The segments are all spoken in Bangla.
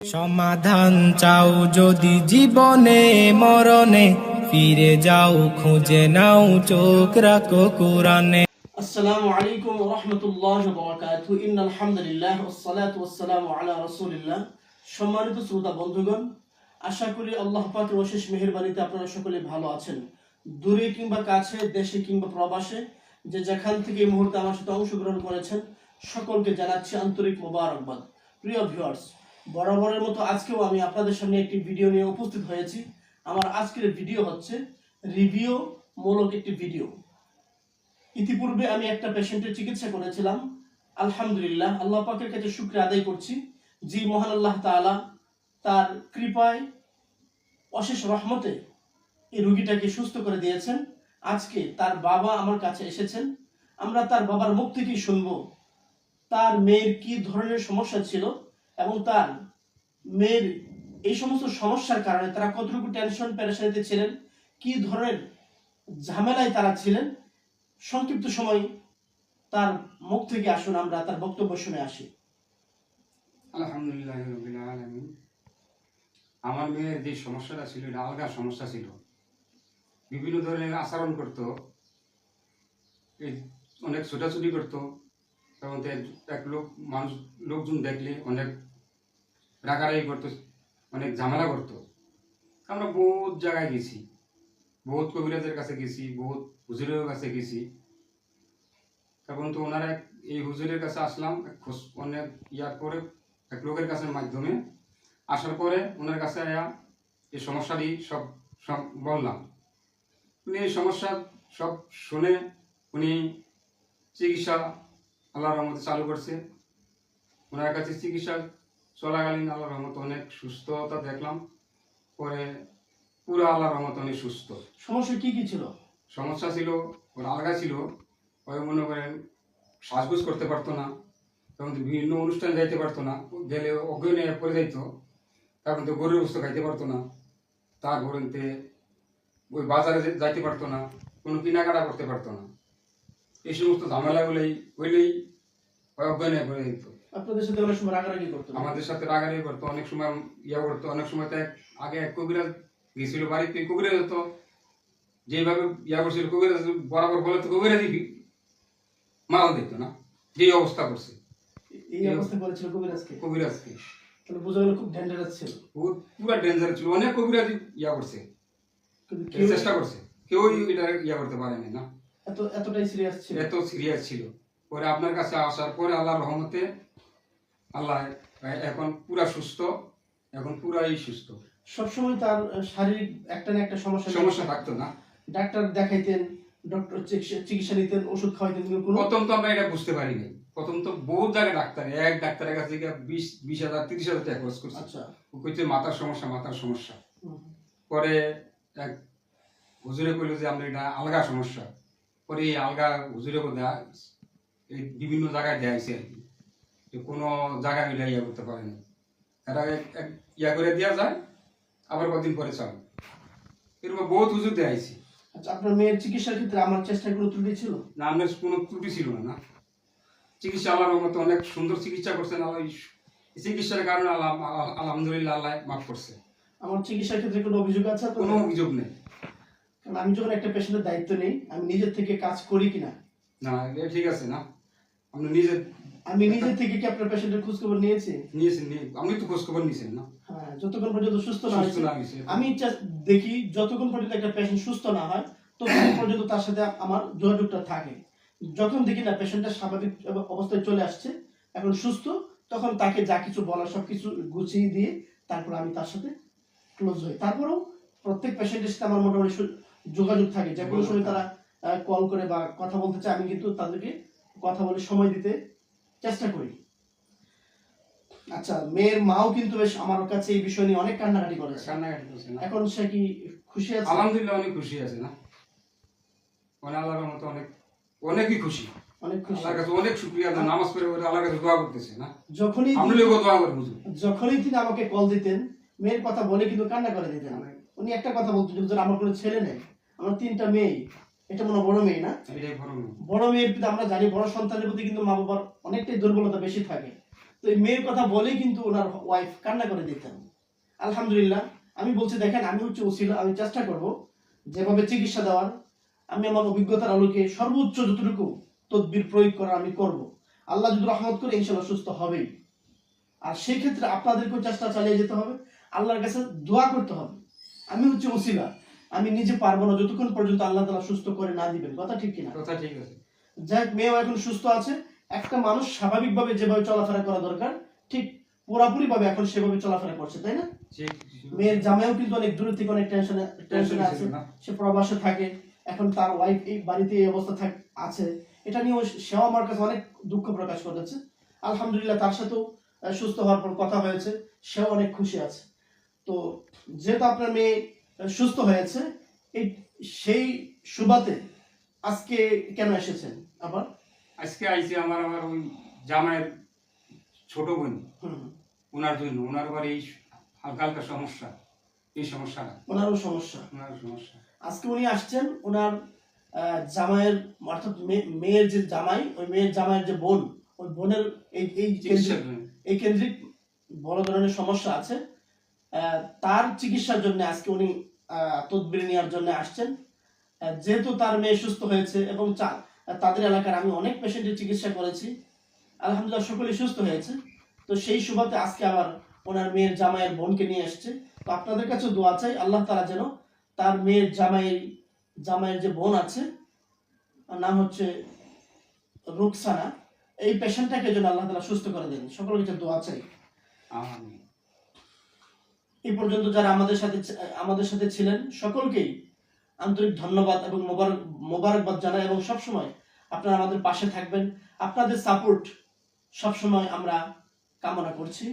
সমাধান চাও যদি জীবনে, মরণে, ফিরে যাও, খুঁজে নাও, চোখ রাখো কোরআনে। আসসালামু আলাইকুম সম্মানিত শ্রোতা বন্ধুগণ, আশা করি আল্লাহ পাকের অশেষ মেহেরবানিতে আপনারা সকলে ভালো আছেন। দূরে কিংবা কাছে, দেশে কিংবা প্রবাসে, যে যেখান থেকে এই মুহূর্তে আমার সাথে অংশগ্রহণ করেছেন, সকলকে জানাচ্ছি আন্তরিক মোবারকবাদ। প্রিয় ভিউয়ার্স বরাবরের মতো আজকেও আমি আপনাদের সামনে একটি ভিডিও নিয়ে উপস্থিত হয়েছি। আমার আজকের ভিডিও হচ্ছে রিভিউ মূলক একটি ভিডিও ইতিপূর্বে আমি একটা পেশেন্টের চিকিৎসা করেছিলাম। আলহামদুলিল্লাহ, আল্লাহ পাকের কাছে শুক্রিয়া আদায় করছি। জি, মহান আল্লাহ তাআলা তার কৃপায়, অশেষ রহমতে এই রুগীটাকে সুস্থ করে দিয়েছেন। আজকে তার বাবা আমার কাছে এসেছেন। আমরা তার বাবার মুখ থেকেই শুনব, তার মেয়ের কি ধরনের সমস্যা ছিল। এবং তার মেয়ের এই সমস্ত সমস্যার কারণে তারা কতটুকু টেনশন পেরেশানিতে ছিলেন? কি ধরনের ঝামেলায় তারা ছিলেন? সংক্ষিপ্ত সময় তার মুখ থেকে আসুন, আমরা তার বক্তব্য শুনে আসি। আলহামদুলিল্লাহ আমার মেয়ের যে সমস্যাটা ছিল, এটা আলগা সমস্যা ছিল। বিভিন্ন ধরনের আচরণ করত এই অনেক ছোটাছুটি করত। এবং এক লোক, মানুষ, লোকজন দেখলে অনেক রাগারাগি করতো, অনেক ঝামেলা করতো। আমরা বহুত জায়গায় গেছি। বহুত কবিরাজের কাছে গেছি, বহুত হুজুরের কাছে গেছি। তখন তো ওনারা এক- এই হুজুরের কাছে আসলাম অনেক ইয়ার পরে এক লোকের কাছে মাধ্যমে। আসার পরে ওনার কাছে আয়া এই সমস্যাটি সব সব বললাম। উনি এই সমস্যা সব শুনে উনি চিকিৎসা আল্লাহর রহমতে চালু করছে। ওনার কাছে চিকিৎসা চলাকালীন আল্লাহর রহমতে অনেক সুস্থতা দেখলাম পরে পুরো আল্লাহর রহমতে অনেক সুস্থ। সমস্যা কি কি ছিল? সমস্যা ছিল ওর আলগা ছিল ওই মনে করেন সাজগোজ করতে পারতো না তখন তো বিভিন্ন অনুষ্ঠানে যাইতে পারতো না গেলে অজ্ঞান পড়ে যাইতো তখন তো গরুর বস্তু খাইতে পারতো না তে ওই বাজারে যাইতে পারতো না কোনো কেনাকাটা করতে পারতো না। এই সমস্ত ঝামেলাগুলোই হইলেই ওই অজ্ঞান পড়ে যেত আপনাদের সাথে অনেক সময় রাগারাগি করতো আমাদের সাথে রাগারাগি করতো অনেক সময় ইয়া করতো অনেক সময় তো আগে এক কবিরাজ গেছিল বাড়িতে কবিরাজ হতো। যেভাবে ইয়া করছিল কবিরাজ বরাবর বলে তো কবিরাজ মাল দিত না যে অবস্থা করছে। এই অবস্থা করেছিল কবিরাজকে? কবিরাজকে। তাহলে বোঝা গেল খুব ডেঞ্জারাস ছিল। পুরো ডেঞ্জার ছিল অনেক কবিরাজ ইয়া করছে। কেউ কেউ চেষ্টা করছে। কেউই এটা ইয়া করতে পারেনি না। এত এতটাই সিরিয়াস ছিল। এত সিরিয়াস ছিল। পরে আপনার কাছে আসার পরে আল্লাহর রহমতে আল্লাহ এখন পুরা সুস্থ এখন পুরাই সুস্থ। সবসময় তার শারীরিক একটা না একটা সমস্যা সমস্যা থাকতো না। ডাক্তার দেখাইতেন ডক্টর চিকিৎসা- চিকিৎসা নিতেন ওষুধ খাওয়াইতেন কোনো প্রথম তো আমরা এটা বুঝতে পারি নাই। প্রথম তো বহুত জায়গায় ডাক্তার এক ডাক্তারের কাছে গিয়ে বিশ বিশ হাজার তিরিশ হাজার টাকা খরচ করছে। আচ্ছা। ও কইছে মাথার সমস্যা মাথার সমস্যা। পরে এক হুজুরে কইলো যে আমরা এটা আলগা সমস্যা। পরে এই আলগা হুজুরে দেয়া এই বিভিন্ন জায়গায় দেয়াইছে আর কি। কোনো জায়গায় মিলে ইয়া করতে পারেনি। এটা ইয়া করে দেওয়া যায় আবার কদিন পরে চালু এরকম বহুত হুজুর দেয়াইছি আচ্ছা আপনার মেয়ের চিকিৎসার ক্ষেত্রে আমার চেষ্টায় কোনো ত্রুটি ছিল? না আপনার কোনো ত্রুটি ছিল না না। চিকিৎসা আমার মতো অনেক সুন্দর চিকিৎসা করছেন আল্লাহ এই চিকিৎসার কারণে আল্লাহ আলহামদুলিল্লাহ আল্লাহ মাফ করছে। আমার চিকিৎসার ক্ষেত্রে কোনো অভিযোগ আছে কোনো অভিযোগ নেই। কারণ আমি যখন একটা পেশেন্টের দায়িত্ব নেই আমি নিজের থেকে কাজ করি কিনা? না ঠিক আছে না। আপনি নিজে আমি নিজে থেকে কি আপনার পেশেন্টের খোঁজ খবর নিয়েছি? নিয়েছেন নিয়ে আপনি তো খোঁজ খবর নিয়েছেন না। হ্যাঁ যতক্ষণ পর্যন্ত সুস্থ না সুস্থ না হয়েছে। আমি দেখি যতক্ষণ পর্যন্ত একটা পেশেন্ট সুস্থ না হয় ততক্ষণ পর্যন্ত তার সাথে আমার যোগাযোগটা থাকে। যখন দেখি না পেশেন্টটা স্বাভাবিক অবস্থায় চলে আসছে এখন সুস্থ তখন তাকে যা কিছু বলার সব কিছু গুছিয়ে দিয়ে তারপর আমি তার সাথে ক্লোজ হই। তারপরেও প্রত্যেক পেশেন্টের সাথে আমার মোটামুটি যোগাযোগ থাকে। যে কোনো সময় তারা কল করে বা কথা বলতে চায় আমি কিন্তু তাদেরকে কথা বলে সময় দিতে চেষ্টা করি। আচ্ছা মেয়ের মাও কিন্তু বেশ আমার কাছে এই বিষয় নিয়ে অনেক কান্নাকাটি করেছে। কান্নাকাটি করছে না। এখন সে কি খুশি আছে? আলহামদুলিল্লাহ অনেক খুশি আছে না। মানে আল্লাহর মতো অনেক অনেকই খুশি। অনেক খুশি। আল্লাহর কাছে অনেক শুক্রিয়া আদায়, নামাজ পড়ে ওরা আল্লাহর কাছে দোয়া করতেছে না। যখনই আপনি দোয়া করে বুঝুন যখনই তিনি আমাকে কল দিতেন মেয়ের কথা বলে কিন্তু কান্না করে দিতেন। উনি একটা কথা বলতেন "হুজুর, আমার কোনো ছেলে নেই আমার তিনটা মেয়ে। এটা মনে বড় মেয়ে না? বড় বড় মেয়ের প্রতি আমরা জানি বড় সন্তানের প্রতি কিন্তু মা বাবার অনেকটাই দুর্বলতা বেশি থাকে। তো এই মেয়ের কথা বলেই কিন্তু ওনার ওয়াইফ কান্না করে দিতেন আলহামদুলিল্লাহ আমি বলছি দেখেন আমি হচ্ছে ওসিলা আমি চেষ্টা করব যেভাবে চিকিৎসা দেওয়ার। আমি আমার অভিজ্ঞতার আলোকে সর্বোচ্চ যতটুকু তদবির প্রয়োগ করা আমি করব। আল্লাহ যদি রহমত করে ইনশাল্লাহ সুস্থ হবেই। আর সেই ক্ষেত্রে আপনাদেরকেও চেষ্টা চালিয়ে যেতে হবে। আল্লাহর কাছে দোয়া করতে হবে। আমি হচ্ছে ওসিলা। আমি নিজে পারব না যতক্ষণ পর্যন্ত আল্লাহ তালা সুস্থ করে না দিবেন। কথা ঠিক কিনা? কথা ঠিক আছে। যাই হোক, মেয়েও এখন সুস্থ আছে। একটা মানুষ স্বাভাবিকভাবে যেভাবে চলাফেরা করা দরকার ঠিক পুরাপুরি ভাবে এখন সেভাবে চলাফেরা করছে তাই না? মেয়ের জামাইও কিন্তু অনেক দূর থেকে অনেক টেনশনে টেনশনে আছে। না। সে প্রবাসে থাকে এখন তার ওয়াইফ এই বাড়িতে এই অবস্থা থাক আছে। এটা নিয়েও সেও আমার কাছে অনেক দুঃখ প্রকাশ করেছে। আলহামদুলিল্লাহ তার সাথেও সুস্থ হওয়ার পর কথা হয়েছে। সেও অনেক খুশি আছে। তো যেহেতু আপনার মেয়ে সুস্থ হয়েছে। এই সেই সুবাতে আজকে কেন এসেছেন আবার? আজকে আইসি আমার আমার ওই জামাইয়ের ছোট বোন। ওনার জন্য। ওনার আবার এই হালকা হালকা সমস্যা। এই সমস্যাটা। ওনারও সমস্যা। ওনার সমস্যা। আজকে উনি আসছেন ওনার জামাইয়ের অর্থাৎ মেয়ের যে জামাই ওই মেয়ের জামাইয়ের যে বোন ওই বোনের এই এই এই কেন্দ্রিক বড় ধরনের সমস্যা আছে। তার চিকিৎসার জন্য আজকে উনি তদবির নেওয়ার জন্য আসছেন। যেহেতু তার মেয়ে সুস্থ হয়েছে এবং চা- তাদের এলাকার আমি অনেক পেশেন্টের চিকিৎসা করেছি। আলহামদুলিল্লাহ সকলেই সুস্থ হয়েছে। তো সেই সুবাদে আজকে আবার ওনার মেয়ের জামাইয়ের বোনকে নিয়ে এসছে। তো আপনাদের কাছে দোয়া চাই, আল্লাহ তারা যেন তার মেয়ের জামাইয়ের জামাইয়ের যে বোন আছে নাম হচ্ছে রুকসানা, এই পেশেন্টটাকে যেন আল্লাহ তালা সুস্থ করে দেন। সকলের কাছে দোয়া চাই। আমি এই পর্যন্ত যারা আমাদের সাথে আমাদের সাথে ছিলেন, সকলকেই আন্তরিক ধন্যবাদ এবং মোবারক মোবারকবাদ জানাই এবং সবসময় আপনারা আমাদের পাশে থাকবেন। আপনাদের সাপোর্ট সবসময় আমরা কামনা করছি।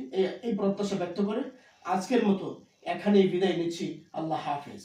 এই প্রত্যাশা ব্যক্ত করে আজকের মতো এখানেই বিদায় নিচ্ছি। আল্লাহ হাফেজ।